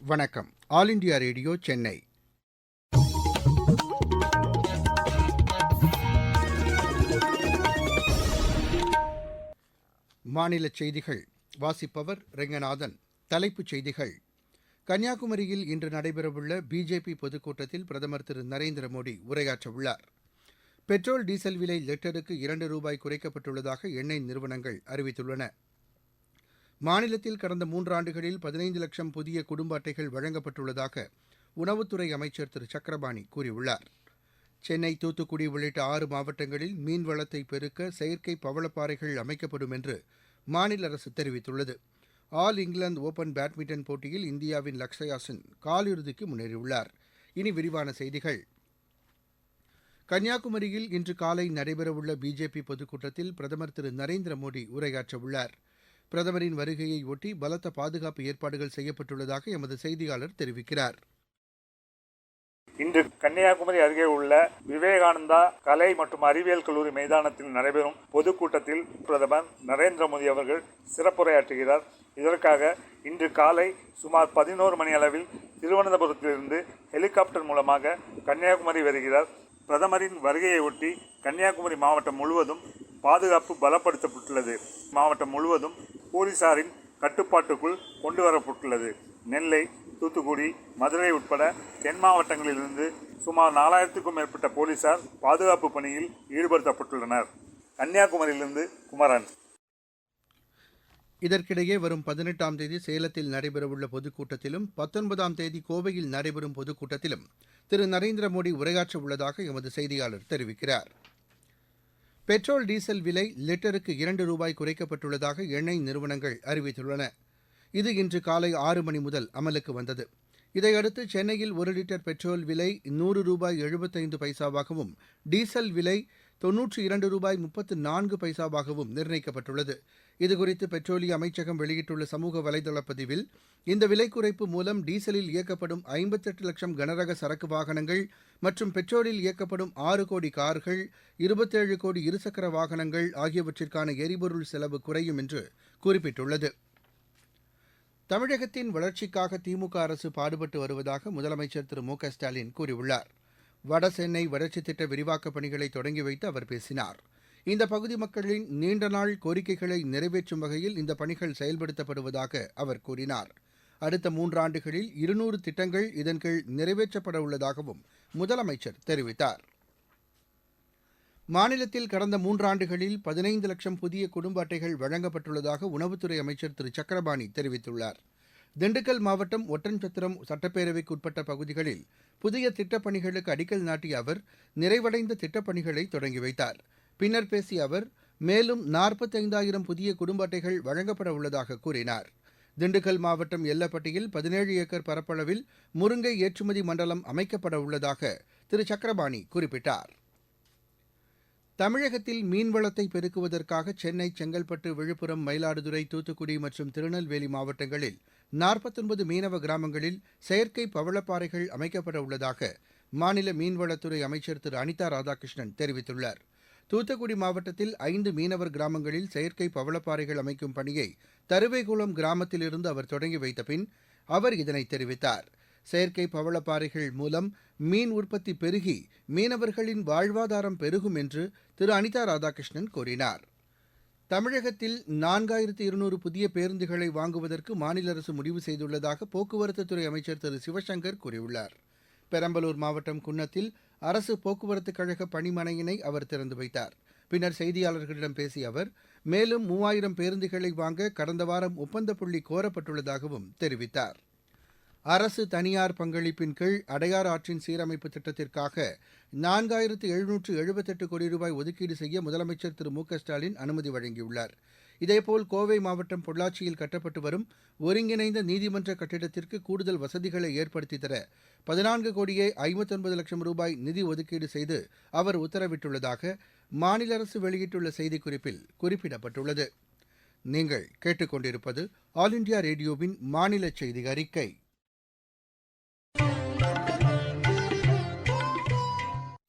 வணக்கம். All India Radio Chennai. மாநில செய்திகள். வாசிப்பவர் ரெங்கநாதன். தலைப்புச் செய்திகள். கன்னியாகுமரியில் இன்று நடைபெறவுள்ள பிஜேபி பொதுக்கூட்டத்தில் பிரதமர் திரு நரேந்திர மோடி உரையாற்றவுள்ளார் பெட்ரோல் டீசல் விலை லிட்டருக்கு இரண்டு ரூபாய் குறைக்கப்பட்டுள்ளதாக எண்ணெய் நிறுவனங்கள் அறிவித்துள்ளன. மாநிலத்தில் கடந்த மூன்றாண்டுகளில் பதினைந்து லட்சம் புதிய குடும்ப அட்டைகள் வழங்கப்பட்டுள்ளதாக உணவுத்துறை அமைச்சர் திரு. சக்கரபாணி கூறியுள்ளார். சென்னை தூத்துக்குடி உள்ளிட்ட ஆறு மாவட்டங்களில் மீன்வளத்தை பெருக்க செயற்கை பவளப்பாறைகள் அமைக்கப்படும் என்று மாநில அரசு தெரிவித்துள்ளது. ஆல் இங்கிலாந்து ஓபன் பேட்மிண்டன் போட்டியில் இந்தியாவின் லக்ஷயா சென் காலிறுதிக்கு முன்னேறியுள்ளார். இனி விரிவான செய்திகள். கன்னியாகுமரியில் இன்று காலை நடைபெறவுள்ள பிஜேபி பொதுக்கூட்டத்தில் பிரதமர் திரு. நரேந்திர மோடி உரையாற்றவுள்ளார். பிரதமரின் வருகையை ஒட்டி பலத்த பாதுகாப்பு ஏற்பாடுகள் செய்யப்பட்டுள்ளதாக எமது செய்தியாளர் தெரிவிக்கிறார். இன்று கன்னியாகுமரி அருகே உள்ள விவேகானந்தா கலை மற்றும் அறிவியல் கல்லூரி மைதானத்தில் நடைபெறும் பொதுக்கூட்டத்தில் பிரதமர் நரேந்திர மோடி அவர்கள் சிறப்புரையாற்றுகிறார். இதற்காக இன்று காலை சுமார் பதினோரு மணி அளவில் திருவனந்தபுரத்திலிருந்து ஹெலிகாப்டர் மூலமாக கன்னியாகுமரி வருகிறார். பிரதமரின் வருகையை ஒட்டி கன்னியாகுமரி மாவட்டம் முழுவதும் பாதுகாப்பு பலப்படுத்தப்பட்டுள்ளது. மாவட்டம் முழுவதும் போலீசாரின் கட்டுப்பாட்டுக்குள் கொண்டு வரப்பட்டுள்ளது நெல்லை தூத்துக்குடி மதுரை உட்பட தென் மாவட்டங்களிலிருந்து சுமார் நாலாயிரத்துக்கும் மேற்பட்ட போலீசார் பாதுகாப்பு பணியில் ஈடுபடுத்தப்பட்டுள்ளனர். கன்னியாகுமரியிலிருந்து குமரன். இதற்கிடையே வரும் பதினெட்டாம் தேதி சேலத்தில் நடைபெறவுள்ள பொதுக்கூட்டத்திலும் பத்தொன்பதாம் தேதி கோவையில் நடைபெறும் பொதுக்கூட்டத்திலும் திரு. நரேந்திர மோடி உரையாற்ற உள்ளதாக எமது செய்தியாளர் தெரிவிக்கிறார். பெட்ரோல் டீசல் விலை லிட்டருக்கு இரண்டு ரூபாய் குறைக்கப்பட்டுள்ளதாக எண்ணெய் நிறுவனங்கள் அறிவித்துள்ளன. இது இன்று காலை ஆறு மணி முதல் அமலுக்கு வந்தது. இதையடுத்து சென்னையில் ஒரு லிட்டர் பெட்ரோல் விலை நூறு ரூபாய் எழுபத்தைந்து பைசாவாகவும் டீசல் விலை தொன்னூற்றி இரண்டு ரூபாய் முப்பத்து நான்கு பைசாவாகவும் நிர்ணயிக்கப்பட்டுள்ளது. இதுகுறித்து பெட்ரோலிய அமைச்சகம் வெளியிட்டுள்ள சமூக வலைதள பதிவில் இந்த விலை குறைப்பு மூலம் டீசலில் இயக்கப்படும் ஐம்பத்தெட்டு லட்சம் கனரக சரக்கு வாகனங்கள் மற்றும் பெட்ரோலில் இயக்கப்படும் ஆறு கோடி கார்கள் இருபத்தேழு கோடி இருசக்கர வாகனங்கள் ஆகியவற்றிற்கான எரிபொருள் செலவு குறையும் என்று குறிப்பிட்டுள்ளது. தமிழகத்தின் வளர்ச்சிக்காக திமுக அரசு பாடுபட்டு வருவதாக முதலமைச்சர் திரு மு க ஸ்டாலின் கூறியுள்ளார். வடசென்னை வளர்ச்சித் திட்ட விரிவாக்கப் பணிகளை தொடங்கி வைத்து அவர் பேசினார். இந்த பகுதி மக்களின் நீண்ட நாள் கோரிக்கைகளை நிறைவேற்றும் வகையில் இந்த பணிகள் செயல்படுத்தப்படுவதாக அவர் கூறினார். அடுத்த மூன்றாண்டுகளில் இருநூறு திட்டங்கள் இதன் கீழ் நிறைவேற்றப்பட உள்ளதாகவும் முதலமைச்சர் தெரிவித்தார். மாநிலத்தில் கடந்த மூன்றாண்டுகளில் பதினைந்து லட்சம் புதிய குடும்ப அட்டைகள் வழங்கப்பட்டுள்ளதாக உணவுத்துறை அமைச்சர் திரு. சக்கரபாணி தெரிவித்துள்ளார். திண்டுக்கல் மாவட்டம் ஒட்டன்சத்திரம் சட்டப்பேரவைக்கு உட்பட்ட பகுதிகளில் புதிய திட்டப்பணிகளுக்கு அடிக்கல் நாட்டிய அவர் நிறைவடைந்த திட்டப்பணிகளை தொடங்கி வைத்தார். பின்னர் பேசிய அவர் மேலும் நாற்பத்தைந்தாயிரம் புதிய குடும்ப அட்டைகள் வழங்கப்பட உள்ளதாக கூறினார். திண்டுக்கல் மாவட்டம் எல்லப்பட்டியில் பதினேழு ஏக்கர் பரப்பளவில் முருங்கை ஏற்றுமதி மண்டலம் அமைக்கப்பட உள்ளதாக திரு. சக்கரபாணி குறிப்பிட்டார். தமிழகத்தில் மீன்வளத்தை பெருக்குவதற்காக சென்னை செங்கல்பட்டு விழுப்புரம் மயிலாடுதுறை தூத்துக்குடி மற்றும் திருநெல்வேலி மாவட்டங்களில் நாற்பத்தொன்பது மீனவ கிராமங்களில் செயற்கை பவளப்பாறைகள் அமைக்கப்பட உள்ளதாக மாநில மீன்வளத்துறை அமைச்சர் திரு. அனிதா ராதாகிருஷ்ணன் தெரிவித்துள்ளார். தூத்துக்குடி மாவட்டத்தில் ஐந்து மீனவர் கிராமங்களில் செயற்கை பவளப்பாறைகள் அமைக்கும் பணியை தருவைகுளம் கிராமத்திலிருந்து அவர் தொடங்கி வைத்த பின் அவர் இதனை தெரிவித்தார். செயற்கை பவளப்பாறைகள் மூலம் மீன் உற்பத்தி பெருகி மீனவர்களின் வாழ்வாதாரம் பெருகும் என்று திரு அனிதா ராதாகிருஷ்ணன் கூறினார். தமிழகத்தில் நான்காயிரத்து இருநூறு புதிய பேருந்துகளை வாங்குவதற்கு மாநில அரசு முடிவு செய்துள்ளதாக போக்குவரத்துத்துறை அமைச்சர் திரு சிவசங்கர் கூறியுள்ளார். பெரம்பலூர் மாவட்டம் குன்னத்தில் அரசு போக்குவரத்து கழக பணிமனையினை அவர் திறந்து வைத்தார். பின்னர் செய்தியாளர்களிடம் பேசிய அவர் மேலும் மூவாயிரம் பேருந்துகளை வாங்க கடந்த வாரம் ஒப்பந்த புள்ளி கோரப்பட்டுள்ளதாகவும் தெரிவித்தார். அரசு தனியார் பங்களிப்பின் கீழ் அடையாறு ஆற்றின் சீரமைப்பு திட்டத்திற்காக நான்காயிரத்து எழுநூற்று எழுபத்தெட்டு கோடி ரூபாய் ஒதுக்கீடு செய்ய முதலமைச்சர் திரு மு க ஸ்டாலின் அனுமதி வழங்கியுள்ளார். இதேபோல் கோவை மாவட்டம் பொள்ளாச்சியில் கட்டப்பட்டு வரும் ஒருங்கிணைந்த நீதிமன்ற கட்டிடத்திற்கு கூடுதல் வசதிகளை ஏற்படுத்தி தர பதினான்கு கோடியே ஐம்பத்தொன்பது லட்சம் ரூபாய் நிதி ஒதுக்கீடு செய்து அவர் உத்தரவிட்டுள்ளதாக மாநில அரசு வெளியிட்டுள்ள செய்திக்குறிப்பில் குறிப்பிடப்பட்டுள்ளது. நீங்கள் கேட்டுக்கொண்டிருப்பது ஆல் இண்டியா ரேடியோவின் மாநில செய்தி அறிக்கை.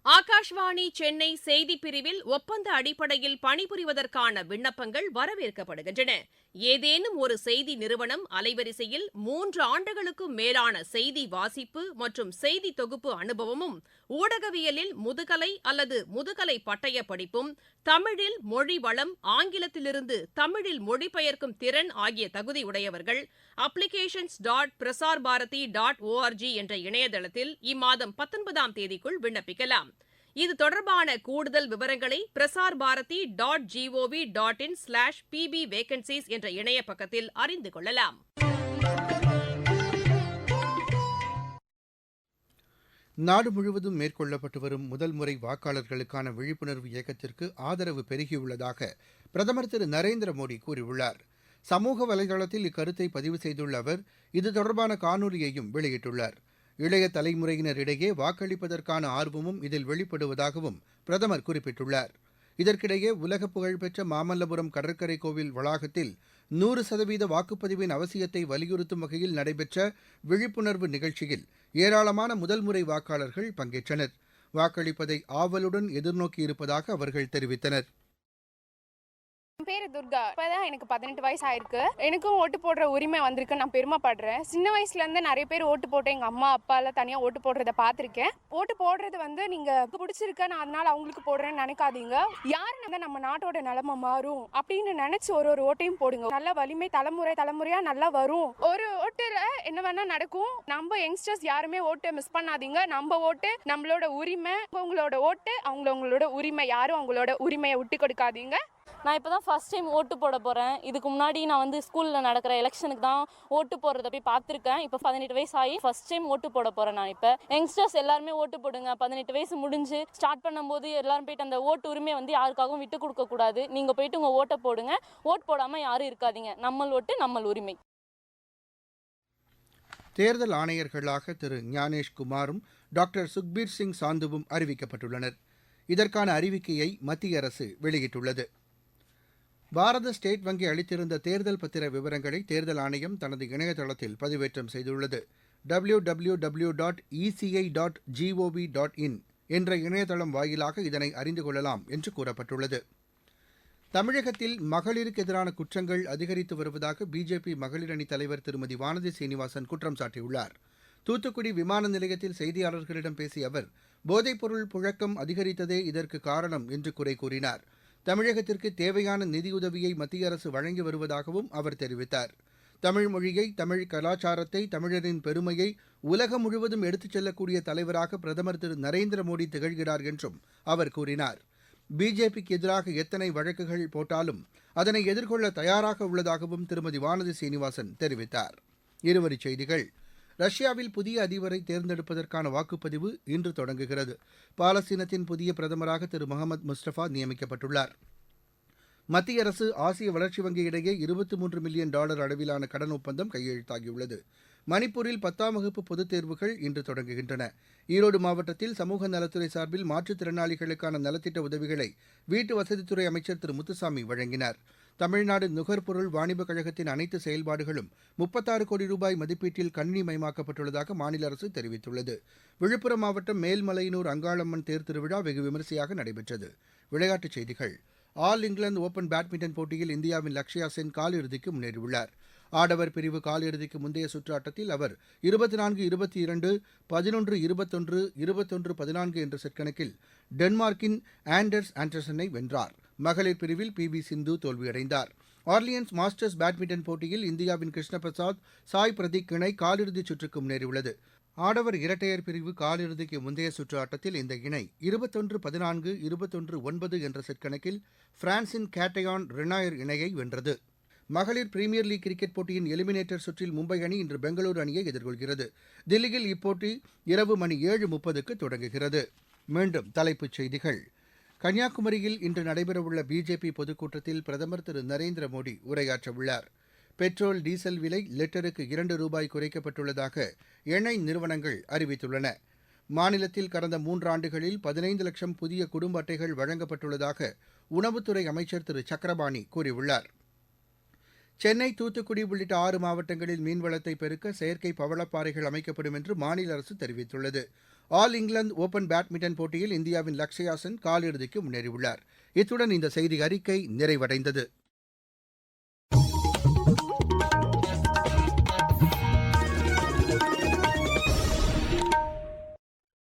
ஆகாஷ்வாணி சென்னை செய்திப் பிரிவில் ஒப்பந்த அடிப்படையில் பணிபுரிவதற்கான விண்ணப்பங்கள் வரவேற்கப்படுகின்றன. ஏதேனும் ஒரு செய்தி நிறுவனம் அலைவரிசையில் மூன்று ஆண்டுகளுக்கும் மேலான செய்தி வாசிப்பு மற்றும் செய்தி தொகுப்பு அனுபவமும் ஊடகவியலில் முதுகலை அல்லது முதுகலை பட்டய படிப்பும் தமிழில் மொழி வளம் ஆங்கிலத்திலிருந்து தமிழில் மொழிபெயர்க்கும் திறன் ஆகிய தகுதி உடையவர்கள் applications dot Prasar Bharati dot O R G என்ற இணையதளத்தில் இம்மாதம் பத்தொன்பதாம் தேதிக்குள் விண்ணப்பிக்கலாம். இது தொடர்பான கூடுதல் விவரங்களை Prasar Bharati dot G O V dot in slash P B vacancies என்ற இணைய பக்கத்தில் அறிந்து கொள்ளலாம். நாடு முழுவதும் மேற்கொள்ளப்பட்டு வரும் முதல் முறை வாக்காளர்களுக்கான விழிப்புணர்வு இயக்கத்திற்கு ஆதரவு பெருகியுள்ளதாக பிரதமர் திரு நரேந்திர மோடி கூறியுள்ளார். சமூக வலைதளத்தில் இக்கருத்தை பதிவு செய்துள்ள அவர் இது தொடர்பான காணொலியையும் வெளியிட்டுள்ளார். இளைய தலைமுறையினரிடையே வாக்களிப்பதற்கான ஆர்வமும் இதில் வெளிப்படுவதாகவும் பிரதமர் குறிப்பிட்டுள்ளார். இதற்கிடையே உலக புகழ்பெற்ற மாமல்லபுரம் கடற்கரை கோவில் வளாகத்தில் நூறு சதவீத வாக்குப்பதிவின் அவசியத்தை வலியுறுத்தும் வகையில் நடைபெற்ற விழிப்புணர்வு நிகழ்ச்சியில் ஏராளமான முதல் முறை வாக்காளர்கள் பங்கேற்றனர். வாக்களிப்பதை ஆவலுடன் எதிர்நோக்கியிருப்பதாக அவர்கள் தெரிவித்தனர். என் பேர் துர்கா. இப்போதான் எனக்கு பதினெட்டு வயசு ஆயிருக்கு. எனக்கும் ஓட்டு போடுற உரிமை வந்திருக்கு நான் பெருமைப்படுறேன். சின்ன வயசுலேருந்து நிறைய பேர் ஓட்டு போட்டு எங்கள் அம்மா அப்பா எல்லாம் ஓட்டு போடுறத பார்த்துருக்கேன். ஓட்டு போடுறது வந்து நீங்கள் பிடிச்சிருக்க? நான் அதனால அவங்களுக்கு போடுறேன்னு நினைக்காதீங்க. யார் வந்து நம்ம நாட்டோட நிலைமை மாறும் அப்படின்னு நினச்சி ஒரு ஒரு ஓட்டையும் போடுங்க. நல்ல வலிமை தலைமுறை தலைமுறையாக நல்லா வரும். ஒரு ஓட்டில் என்ன வேணா நடக்கும். நம்ம யங்ஸ்டர்ஸ் யாருமே ஓட்டை மிஸ் பண்ணாதீங்க. நம்ம ஓட்டு நம்மளோட உரிமை. உங்களோட ஓட்டு அவங்களோட உரிமை. யாரும் அவங்களோட உரிமையை விட்டு கொடுக்காதீங்க. நான் இப்போ தான் ஃபஸ்ட் டைம் ஓட்டு போட போகிறேன் இதுக்கு முன்னாடி நான் வந்து ஸ்கூலில் நடக்கிற எலெக்ஷனுக்கு தான் ஓட்டு போடுறத போய் பார்த்துருக்கேன். இப்போ பதினெட்டு வயசு ஆகி ஃபஸ்ட் டைம் ஓட்டு போட போகிறேன் நான் இப்போ. யங்ஸ்டர்ஸ் எல்லாருமே ஓட்டு போடுங்க. பதினெட்டு வயசு முடிஞ்சு ஸ்டார்ட் பண்ணும்போது எல்லாரும் போயிட்டு அந்த ஓட்டு உரிமை வந்து யாருக்காகவும் விட்டு கொடுக்கக்கூடாது நீங்கள் போயிட்டு உங்கள் ஓட்டை போடுங்க. ஓட் போடாமல் யாரும் இருக்காதீங்க. நம்மள் ஓட்டு நம்மள் உரிமை. தேர்தல் ஆணையர்களாக திரு ஞானேஷ் குமாரும் டாக்டர் சுக்பீர் சிங் சாந்துவும் அறிவிக்கப்பட்டுள்ளனர். இதற்கான அறிவிக்கையை மத்திய அரசு வெளியிட்டுள்ளது. பாரத ஸ்டேட் வங்கி அளித்திருந்த தேர்தல் பத்திர விவரங்களை தேர்தல் ஆணையம் தனது இணையதளத்தில் பதிவேற்றம் செய்துள்ளது. W W W dot E C I dot G O V dot in என்ற இணையதளம் வாயிலாக இதனை அறிந்து கொள்ளலாம் என்று கூறப்பட்டுள்ளது. தமிழகத்தில் மகளிருக்கு எதிரான குற்றங்கள் அதிகரித்து வருவதாக பிஜேபி மகளிர் அணி தலைவர் திருமதி வானதி சீனிவாசன் குற்றம் சாட்டியுள்ளார். தூத்துக்குடி விமான நிலையத்தில் செய்தியாளர்களிடம் பேசிய அவர் போதைப்பொருள் புழக்கம் அதிகரித்ததே இதற்கு காரணம் என்று குறை கூறினார். தமிழகத்திற்கு தேவையான நிதியுதவியை மத்திய அரசு வழங்கி வருவதாகவும் அவர் தெரிவித்தார். தமிழ் மொழியை தமிழ் கலாச்சாரத்தை தமிழரின் பெருமையை உலகம் முழுவதும் எடுத்துச் செல்லக்கூடிய தலைவராக பிரதமர் திரு நரேந்திர மோடி திகழ்கிறார் என்றும் அவர் கூறினார். பிஜேபிக்கு எதிராக எத்தனை வழக்குகள் போட்டாலும் அதனை எதிர்கொள்ள தயாராக உள்ளதாகவும் திருமதி வானதி சீனிவாசன் தெரிவித்தார். இருவரிச் செய்திகள். ரஷ்யாவில் புதிய அதிபரை தேர்ந்தெடுப்பதற்கான வாக்குப்பதிவு இன்று தொடங்குகிறது. பாலஸ்தீனத்தின் புதிய பிரதமராக திரு முகமது முஸ்டபா நியமிக்கப்பட்டுள்ளார். மத்திய அரசு ஆசிய வளர்ச்சி வங்கி இடையே இருபத்தி மூன்று மில்லியன் டாலர் அளவிலான கடன் ஒப்பந்தம் கையெழுத்தாகியுள்ளது. மணிப்பூரில் பத்தாம் வகுப்பு பொதுத் தேர்வுகள் இன்று தொடங்குகின்றன. ஈரோடு மாவட்டத்தில் சமூக நலத்துறை சார்பில் மாற்றுத்திறனாளிகளுக்கான நலத்திட்ட உதவிகளை வீட்டு வசதித்துறை அமைச்சர் திரு முத்துசாமி வழங்கினார். தமிழ்நாடு நுகர்பொருள் வாணிபக் கழகத்தின் அனைத்து செயல்பாடுகளும் முப்பத்தாறு கோடி ரூபாய் மதிப்பீட்டில் கணினிமயமாக்கப்பட்டுள்ளதாக மாநில அரசு தெரிவித்துள்ளது. விழுப்புரம் மாவட்டம் மேல்மலையனூர் அங்காளம்மன் தேர் திருவிழா வெகு விமரிசையாக நடைபெற்றது. விளையாட்டுச் செய்திகள். ஆல் இங்கிலாந்து ஓபன் பேட்மிண்டன் போட்டியில் இந்தியாவின் லக்ஷயா சென் காலிறுதிக்கு முன்னேறியுள்ளார். ஆடவர் பிரிவு காலிறுதிக்கு முந்தைய சுற்று ஆட்டத்தில் அவர் இருபத்தி நான்கு இருபத்தி இரண்டு பதினொன்று இருபத்தொன்று இருபத்தொன்று பதினான்கு என்ற செட் கணக்கில் டென்மார்க்கின் ஆண்டர்ஸ் ஆண்டர்சனை வென்றார். மகளிர் பிரிவில் பி வி சிந்து தோல்வியடைந்தார். ஆர்லியன்ஸ் மாஸ்டர்ஸ் பேட்மிண்டன் போட்டியில் இந்தியாவின் கிருஷ்ண பிரசாத் சாய் பிரதீக் இணை காலிறுதிச் சுற்றுக்கு முன்னேறியுள்ளது. ஆடவர் இரட்டையர் பிரிவு காலிறுதிக்கு முந்தைய சுற்று ஆட்டத்தில் இந்த இணை இருபத்தொன்று பதினான்கு இருபத்தொன்று ஒன்பது என்ற செட் கணக்கில் பிரான்சின் கேட்டயான் ரெனாயர் இணையை வென்றது. மகளிர் பிரீமியர் லீக் கிரிக்கெட் போட்டியின் எலிமினேட்டர் சுற்றில் மும்பை அணி இன்று பெங்களூரு அணியை எதிர்கொள்கிறது. தில்லியில் இப்போட்டி இரவு மணி ஏழு முப்பதுக்கு தொடங்குகிறது. மீண்டும் தலைப்புச் செய்திகள். கன்னியாகுமரியில் இன்று நடைபெறவுள்ள பிஜேபி பொதுக்கூட்டத்தில் பிரதமர் திரு நரேந்திர மோடி உரையாற்றவுள்ளார். பெட்ரோல் டீசல் விலை லிட்டருக்கு இரண்டு ரூபாய் குறைக்கப்பட்டுள்ளதாக எண்ணெய் நிறுவனங்கள் அறிவித்துள்ளன. மாநிலத்தில் கடந்த மூன்றாண்டுகளில் பதினைந்து லட்சம் புதிய குடும்ப அட்டைகள் வழங்கப்பட்டுள்ளதாக உணவுத்துறை அமைச்சர் திரு சக்கரபாணி கூறியுள்ளார். சென்னை தூத்துக்குடி உள்ளிட்ட ஆறு மாவட்டங்களில் மீன்வளத்தை பெருக்க செயற்கை பவளப்பாறைகள் அமைக்கப்படும் என்று மாநில அரசு தெரிவித்துள்ளது. ஆல் இங்கிலாந்து ஓபன் பேட்மிண்டன் போட்டியில் இந்தியாவின் லக்ஷயா சென் காலிறுதிக்கு முன்னேறியுள்ளார். இத்துடன் இந்த செய்தி அறிக்கை நிறைவடைந்தது.